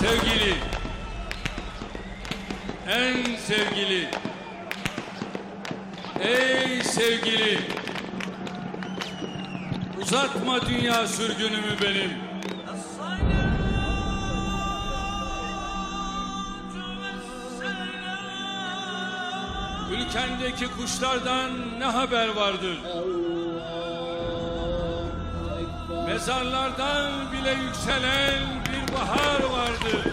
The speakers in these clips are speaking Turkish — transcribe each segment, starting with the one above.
Sevgili, en sevgili, ey sevgili, uzatma dünya sürgünümü benim. Ülkendeki kuşlardan ne haber vardır? Mezarlardan bile yükselen bir bahar vardır.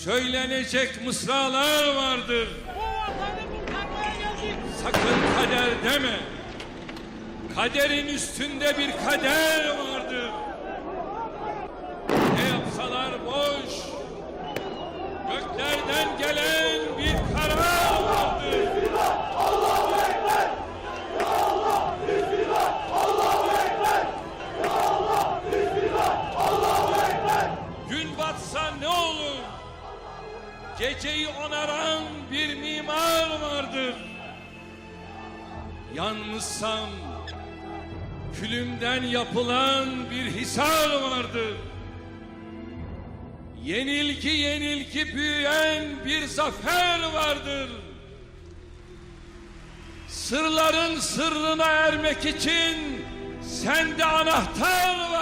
söylenecek mısralar vardır. Sakın kader deme. Kaderin üstünde bir kader vardır. Ne yapsalar boş. Göklerden gelen bir karar vardır. Gün batsa ne olur? Geceyi onaran bir mimar vardır. Yalnızsam külümden yapılan bir hisar vardır. Yenilgi yenilgi büyüyen bir zafer vardır. Sırların sırrına ermek için sende anahtar vardır.